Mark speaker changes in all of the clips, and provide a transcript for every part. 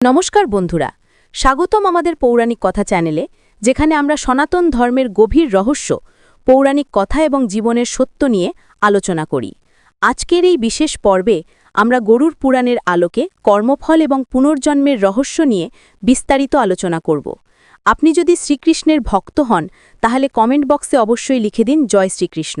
Speaker 1: নমস্কার বন্ধুরা, স্বাগতম আমাদের পৌরাণিক কথা চ্যানেলে, যেখানে আমরা সনাতন ধর্মের গভীর রহস্য, পৌরাণিক কথা এবং জীবনের সত্য নিয়ে আলোচনা করি। আজকের এই বিশেষ পর্বে আমরা গরুর পুরাণের আলোকে কর্মফল এবং পুনর্জন্মের রহস্য নিয়ে বিস্তারিত আলোচনা করব। আপনি যদি শ্রীকৃষ্ণের ভক্ত হন, তাহলে কমেন্ট বক্সে অবশ্যই লিখে দিন জয় শ্রীকৃষ্ণ।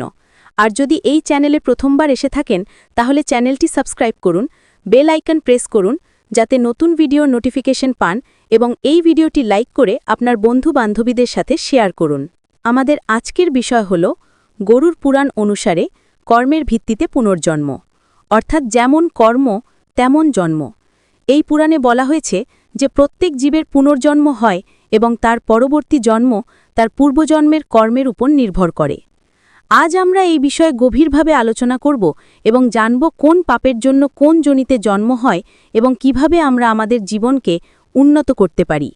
Speaker 1: আর যদি এই চ্যানেলে প্রথমবার এসে থাকেন, তাহলে চ্যানেলটি সাবস্ক্রাইব করুন, বেল আইকন প্রেস করুন যাতে নতুন ভিডিওর নোটিফিকেশন পান এবং এই ভিডিওটি লাইক করে আপনার বন্ধু বান্ধবীদের সাথে শেয়ার করুন। আমাদের আজকের বিষয় হল গরুর পুরাণ অনুসারে কর্মের ভিত্তিতে পুনর্জন্ম, অর্থাৎ যেমন কর্ম, তেমন জন্ম। এই পুরাণে বলা হয়েছে যে প্রত্যেক জীবের পুনর্জন্ম হয় এবং তার পরবর্তী জন্ম তার পূর্বজন্মের কর্মের উপর নির্ভর করে। আজ আমরা এই বিষয়ে গভীরভাবে আলোচনা করব এবং জানব কোন পাপের জন্য কোন জনিতে জন্ম হয় এবং কীভাবে আমরা আমাদের জীবনকে উন্নত করতে পারি।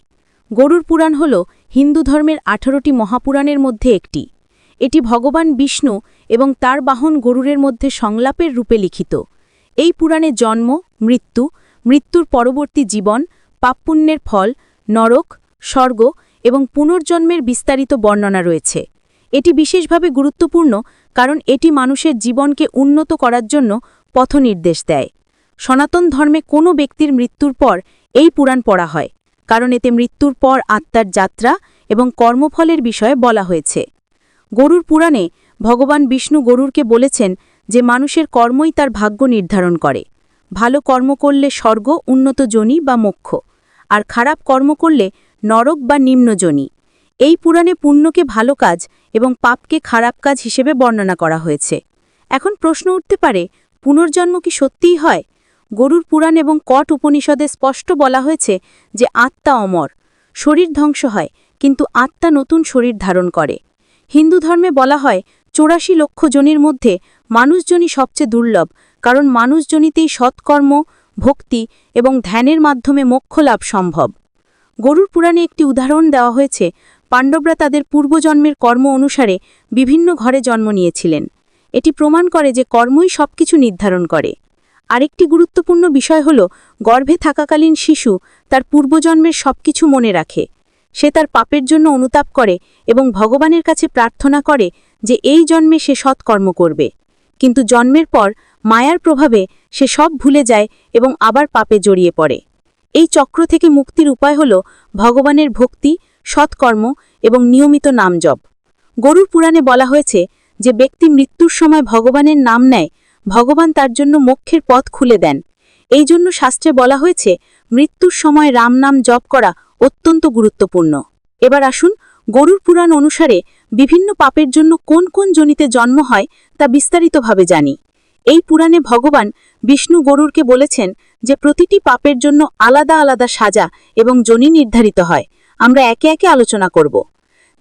Speaker 1: গরুর পুরাণ হল হিন্দু ধর্মের আঠারোটি মহাপুরাণের মধ্যে একটি। এটি ভগবান বিষ্ণু এবং তার বাহন গরুরের মধ্যে সংলাপের রূপে লিখিত। এই পুরাণে জন্ম, মৃত্যু, মৃত্যুর পরবর্তী জীবন, পাপপুণ্যের ফল, নরক, স্বর্গ এবং পুনর্জন্মের বিস্তারিত বর্ণনা রয়েছে। এটি বিশেষভাবে গুরুত্বপূর্ণ কারণ এটি মানুষের জীবনকে উন্নত করার জন্য পথনির্দেশ দেয়। সনাতন ধর্মে কোনো ব্যক্তির মৃত্যুর পর এই পুরাণ পড়া হয়, কারণ এতে মৃত্যুর পর আত্মার যাত্রা এবং কর্মফলের বিষয়ে বলা হয়েছে। গরুর পুরাণে ভগবান বিষ্ণু গরুরকে বলেছেন যে মানুষের কর্মই তার ভাগ্য নির্ধারণ করে। ভালো কর্ম করলে স্বর্গ, উন্নত জনি বা মোক্ষ, আর খারাপ কর্ম করলে নরক বা নিম্নজনী এই পুরাণে পুণ্যকে ভালো কাজ এবং পাপকে খারাপ কাজ হিসেবে বর্ণনা করা হয়েছে। এখন প্রশ্ন উঠতে পারে, পুনর্জন্ম কি সত্যিই হয়? গরুর পুরাণ এবং কট উপনিষদে স্পষ্ট বলা হয়েছে যে আত্মা অমর, শরীর ধ্বংস হয়, কিন্তু আত্মা নতুন শরীর ধারণ করে। হিন্দু ধর্মে বলা হয়, চৌরাশি লক্ষ জনের মধ্যে মানুষজনই সবচেয়ে দুর্লভ, কারণ মানুষজনিতেই সৎকর্ম, ভক্তি এবং ধ্যানের মাধ্যমে মোক্ষ লাভ সম্ভব। গরুর পুরাণে একটি উদাহরণ দেওয়া হয়েছে পাণ্ডবরা তাদের পূর্বজন্মের কর্ম অনুসারে বিভিন্ন ঘরে জন্ম নিয়েছিলেন। এটি প্রমাণ করে যে কর্মই সবকিছু নির্ধারণ করে। আরেকটি গুরুত্বপূর্ণ বিষয় হল, গর্ভে থাকাকালীন শিশু তার পূর্বজন্মের সবকিছু মনে রাখে। সে তার পাপের জন্য অনুতাপ করে এবং ভগবানের কাছে প্রার্থনা করে যে এই জন্মে সে সৎকর্ম করবে। কিন্তু জন্মের পর মায়ার প্রভাবে সে সব ভুলে যায় এবং আবার পাপে জড়িয়ে পড়ে। এই চক্র থেকে মুক্তির উপায় হল ভগবানের ভক্তি সৎকর্ম এবং নিয়মিত নাম জপ। গরুর পুরাণে বলা হয়েছে যে ব্যক্তি মৃত্যুর সময় ভগবানের নাম নেয়, ভগবান তার জন্য মোক্ষের পথ খুলে দেন। এই জন্য শাস্ত্রে বলা হয়েছে, মৃত্যুর সময় রাম নাম জপ করা অত্যন্ত গুরুত্বপূর্ণ। এবার আসুন গরুর পুরাণ অনুসারে বিভিন্ন পাপের জন্য কোন কোন জনিতে জন্ম হয় তা বিস্তারিতভাবে জানি। এই পুরাণে ভগবান বিষ্ণু গরুরকে বলেছেন যে প্রতিটি পাপের জন্য আলাদা আলাদা সাজা এবং জনি নির্ধারিত হয়। আমরা একে একে আলোচনা করব।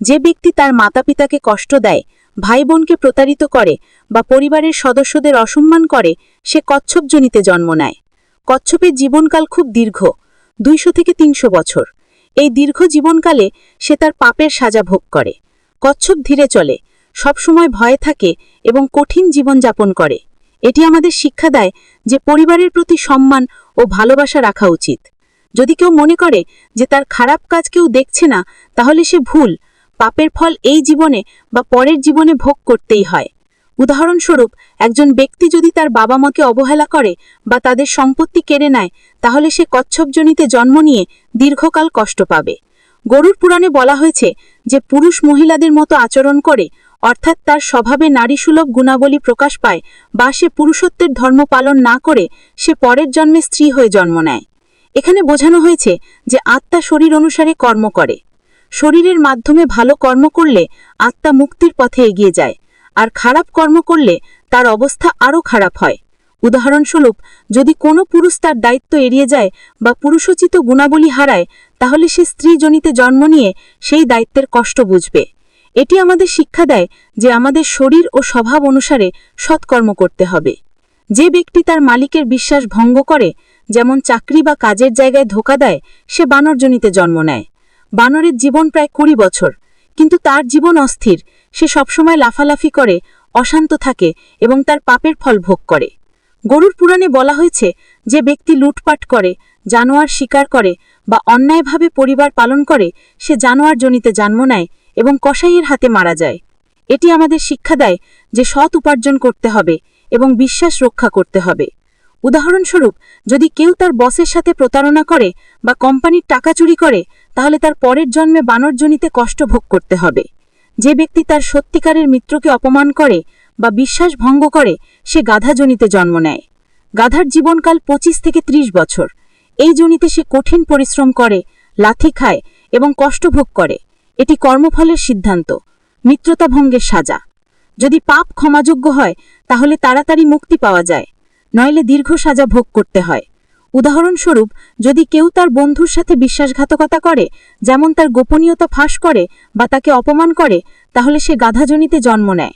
Speaker 1: যে ব্যক্তি তার মাতাপিতাকে কষ্ট দেয় ভাই বোনকে প্রতারিত করে বা পরিবারের সদস্যদের অসম্মান করে, সে কচ্ছপজনিতে জন্ম নেয়। কচ্ছপের জীবনকাল খুব দীর্ঘ, দুইশো থেকে তিনশো বছর। এই দীর্ঘ জীবনকালে সে তার পাপের সাজা ভোগ করে। কচ্ছপ ধীরে চলে, সবসময় ভয়ে থাকে এবং কঠিন জীবনযাপন করে। এটি আমাদের শিক্ষা দেয় যে পরিবারের প্রতি সম্মান ও ভালোবাসা রাখা উচিত। যদি কেউ মনে করে যে তার খারাপ কাজ কেউ দেখছে না, তাহলে সে ভুল। পাপের ফল এই জীবনে বা পরের জীবনে ভোগ করতেই হয়। উদাহরণস্বরূপ, একজন ব্যক্তি যদি তার বাবা মাকে অবহেলা করে বা তাদের সম্পত্তি কেড়ে নেয়, তাহলে সে কচ্ছপজনিতে জন্ম নিয়ে দীর্ঘকাল কষ্ট পাবে। গরুর পুরাণে বলা হয়েছে যে পুরুষ মহিলাদের মতো আচরণ করে, অর্থাৎ তার স্বভাবে নারীসুলভ গুণাবলী প্রকাশ পায় বা সে পুরুষত্বের ধর্ম পালন না করে সে পরের জন্মে স্ত্রী হয়ে জন্ম নেয়। এখানে বোঝানো হয়েছে যে আত্মা শরীর অনুসারে কর্ম করে। শরীরের মাধ্যমে ভালো কর্ম করলে আত্মা মুক্তির পথে এগিয়ে যায়, আর খারাপ কর্ম করলে তার অবস্থা আরও খারাপ হয়। উদাহরণস্বরূপ, যদি কোনো পুরুষ তার দায়িত্ব এড়িয়ে যায় বা পুরুষোচিত গুণাবলী হারায়, তাহলে সে স্ত্রীজনিতে জন্ম নিয়ে সেই দায়িত্বের কষ্ট বুঝবে। এটি আমাদের শিক্ষা দেয় যে আমাদের শরীর ও স্বভাব অনুসারে সৎকর্ম করতে হবে। যে ব্যক্তি তার মালিকের বিশ্বাস ভঙ্গ করে যেমন চাকরি বা কাজের জায়গায় ধোকা দেয়, সে বানরজনিতে জন্ম নেয়। বানরের জীবন প্রায় কুড়ি বছর। কিন্তু তার জীবন অস্থির। সে সবসময় লাফালাফি করে, অশান্ত থাকে এবং তার পাপের ফল ভোগ করে। গরুর পুরাণে বলা হয়েছে, যে ব্যক্তি লুটপাট করে, জানোয়ার শিকার করে বা অন্যায়ভাবে পরিবার পালন করে, সে জানোয়ার জনিতে জন্ম নেয় এবং কসাইয়ের হাতে মারা যায়। এটি আমাদের শিক্ষা দেয় যে সৎ উপার্জন করতে হবে এবং বিশ্বাস রক্ষা করতে হবে। উদাহরণস্বরূপ, যদি কেউ তার বসের সাথে প্রতারণা করে বা কোম্পানির টাকা চুরি করে, তাহলে তার পরের জন্মে বানরজনিতে কষ্ট ভোগ করতে হবে। যে ব্যক্তি তার সত্যিকারের মিত্রকে অপমান করে বা বিশ্বাস ভঙ্গ করে, সে গাধাজনিতে জন্ম নেয়। গাধার জীবনকাল পঁচিশ থেকে ৩০ বছর। এই জনিতে সে কঠিন পরিশ্রম করে, লাথি খায় এবং কষ্ট ভোগ করে। এটি কর্মফলের সিদ্ধান্ত মিত্রতা ভঙ্গের সাজা। যদি পাপ ক্ষমাযোগ্য হয়, তাহলে তাড়াতাড়ি মুক্তি পাওয়া যায়। নইলে দীর্ঘ সাজা ভোগ করতে হয়। উদাহরণস্বরূপ, যদি কেউ তার বন্ধুর সাথে বিশ্বাসঘাতকতা করে, যেমন তার গোপনীয়তা ফাঁস করে বা তাকে অপমান করে, তাহলে সে গাধাজনিতে জন্ম নেয়।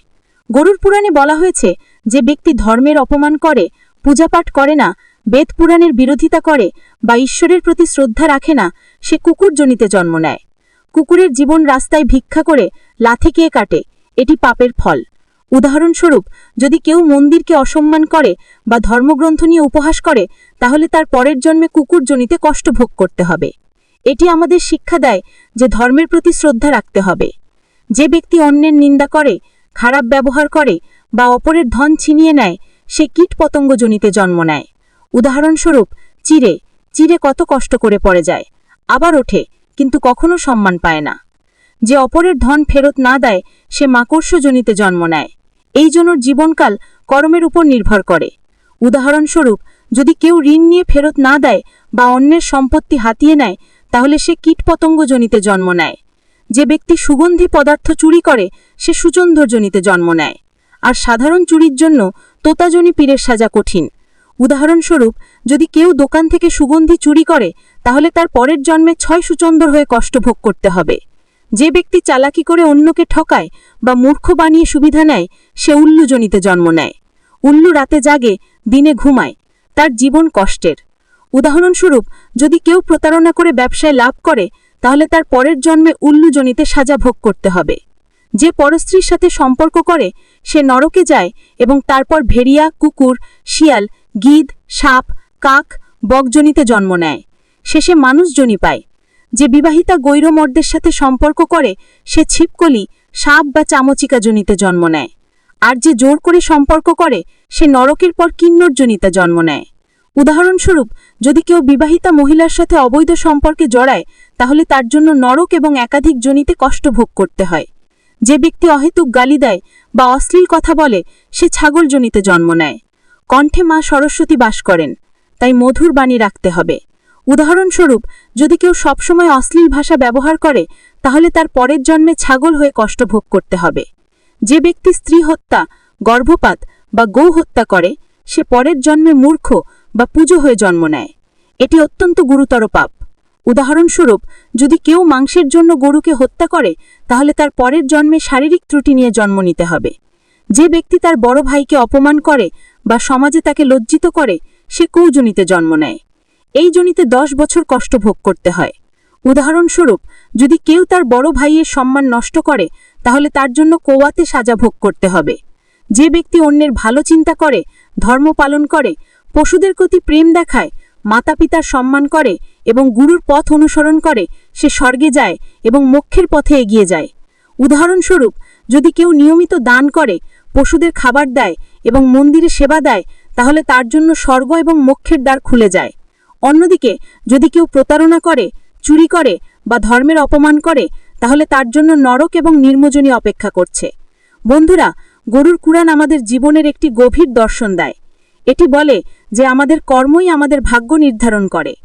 Speaker 1: গরুর পুরাণে বলা হয়েছে, যে ব্যক্তি ধর্মের অপমান করে, পূজাপাঠ করে না, বেদ পুরাণের বিরোধিতা করে বা ঈশ্বরের প্রতি শ্রদ্ধা রাখে না, সে কুকুরজনিতে জন্ম নেয়। কুকুরের জীবন রাস্তায় ভিক্ষা করে লাথি কাটে, এটি পাপের ফল। উদাহরণস্বরূপ, যদি কেউ মন্দিরকে অসম্মান করে বা ধর্মগ্রন্থ নিয়ে উপহাস করে, তাহলে তার পরের জন্মে কুকুর জনিতে কষ্ট ভোগ করতে হবে। এটি আমাদের শিক্ষা দেয় যে ধর্মের প্রতি শ্রদ্ধা রাখতে হবে। যে ব্যক্তি অন্যের নিন্দা করে, খারাপ ব্যবহার করে বা অপরের ধন ছিনিয়ে নেয়, সে কীট পতঙ্গজনিতে জন্ম নেয়। উদাহরণস্বরূপ চিরে চিরে কত কষ্ট করে পড়ে যায়, আবার ওঠে, কিন্তু কখনো সম্মান পায় না। যে অপরের ধন ফেরত না দেয়, সে মাকর্ষজনিতে জন্ম নেয়। এই জন্য জীবনকাল কর্মের উপর নির্ভর করে। উদাহরণস্বরূপ, যদি কেউ ঋণ নিয়ে ফেরত না দেয় বা অন্যের সম্পত্তি হাতিয়ে নেয়, তাহলে সে কীটপতঙ্গজনিতে জন্ম নেয়। যে ব্যক্তি সুগন্ধি পদার্থ চুরি করে, সে সুচন্ধরজনিতে জন্ম নেয়। আর সাধারণ চুরির জন্য তোতাজনি পীরের সাজা কঠিন। উদাহরণস্বরূপ, যদি কেউ দোকান থেকে সুগন্ধি চুরি করে, তাহলে তার পরের জন্মে ছয় সুচন্দর হয়ে কষ্ট ভোগ করতে হবে। যে ব্যক্তি চালাকি করে অন্যকে ঠকায় বা মূর্খ বানিয়ে সুবিধা নেয়, সে উল্লুজনিতে জন্ম নেয়। উল্লু রাতে জাগে, দিনে ঘুমায়। তার জীবন কষ্টের। উদাহরণস্বরূপ, যদি কেউ প্রতারণা করে ব্যবসায় লাভ করে, তাহলে তার পরের জন্মে উল্লুজনিতে সাজা ভোগ করতে হবে। যে পরস্ত্রীর সাথে সম্পর্ক করে, সে নরকে যায় এবং তারপর ভেড়িয়া, কুকুর, শিয়াল গিদ সাপ, কাক, বকজনিতে জন্ম নেয়। শেষে মানুষজনই পায়। যে বিবাহিতা গৈরমর্দের সাথে সম্পর্ক করে, সে ছিপকলি, সাপ বা চামচিকা জনিতে জন্ম নেয়। আর যে জোর করে সম্পর্ক করে, সে নরকের পর কিন্নরজনিতে জন্ম নেয়। উদাহরণস্বরূপ, যদি কেউ বিবাহিতা মহিলার সাথে অবৈধ সম্পর্কে জড়ায়, তাহলে তার জন্য নরক এবং একাধিক জনিতে কষ্ট ভোগ করতে হয়। যে ব্যক্তি অহেতুক গালি দেয় বা অশ্লীল কথা বলে, সে ছাগলজনিতে জন্ম নেয়। কণ্ঠে মা সরস্বতী বাস করেন, তাই মধুর বাণী রাখতে হবে। উদাহরণস্বরূপ, যদি কেউ সবসময় অশ্লীল ভাষা ব্যবহার করে, তাহলে তার পরের জন্মে ছাগল হয়ে কষ্ট ভোগ করতে হবে। যে ব্যক্তি স্ত্রী হত্যা, গর্ভপাত বা গৌ হত্যা করে, সে পরের জন্মে মূর্খ বা পুজো হয়ে জন্ম নেয়। এটি অত্যন্ত গুরুতর পাপ। উদাহরণস্বরূপ, যদি কেউ মাংসের জন্য গরুকে হত্যা করে, তাহলে তার পরের জন্মে শারীরিক ত্রুটি নিয়ে জন্ম নিতে হবে। যে ব্যক্তি তার বড় ভাইকে অপমান করে বা সমাজে তাকে লজ্জিত করে, সে কৌজনিতে জন্ম নেয়। এই জনিতে দশ বছর কষ্ট ভোগ করতে হয়। উদাহরণস্বরূপ, যদি কেউ তার বড় ভাইয়ের সম্মান নষ্ট করে, তাহলে তার জন্য কোয়াতে সাজা ভোগ করতে হবে। যে ব্যক্তি অন্যের ভালো চিন্তা করে, ধর্ম পালন করে, পশুদের প্রতি প্রেম দেখায় মাতা পিতার সম্মান করে এবং গুরুর পথ অনুসরণ করে, সে স্বর্গে যায় এবং মোক্ষের পথে এগিয়ে যায়। উদাহরণস্বরূপ, যদি কেউ নিয়মিত দান করে, পশুদের খাবার দেয় এবং মন্দিরে সেবা দেয়, তাহলে তার জন্য স্বর্গ এবং মোক্ষের দ্বার খুলে যায়। অন্যদিকে, যদি কেউ প্রতারণা করে, চুরি করে বা ধর্মের অপমান করে, তাহলে তার জন্য নরক এবং নির্মজনী অপেক্ষা করছে। বন্ধুরা, গরুর কুরআন আমাদের জীবনের একটি গভীর দর্শন দেয়। এটি বলে যে আমাদের কর্মই আমাদের ভাগ্য নির্ধারণ করে।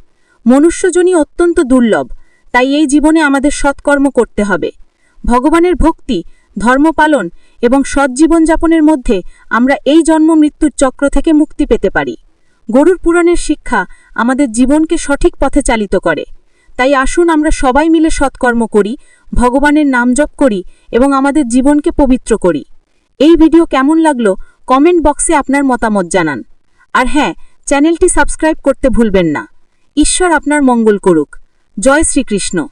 Speaker 1: মনুষ্যজনী অত্যন্ত দুর্লভ, তাই এই জীবনে আমাদের সৎকর্ম করতে হবে। ভগবানের ভক্তি, ধর্ম পালন এবং সৎ জীবনযাপনের মধ্যে আমরা এই জন্ম মৃত্যুর চক্র থেকে মুক্তি পেতে পারি। গরুর পুরাণের শিক্ষা আমাদের জীবনকে সঠিক পথে চালিত করে। তাই আসুন আমরা সবাই মিলে সৎকর্ম করি, ভগবানের নাম জপ করি এবং আমাদের জীবনকে পবিত্র করি। এই ভিডিও কেমন লাগল কমেন্ট বক্সে আপনার মতামত জানান। আর হ্যাঁ চ্যানেলটি সাবস্ক্রাইব করতে ভুলবেন না। ঈশ্বর আপনার মঙ্গল করুক। জয় শ্রীকৃষ্ণ।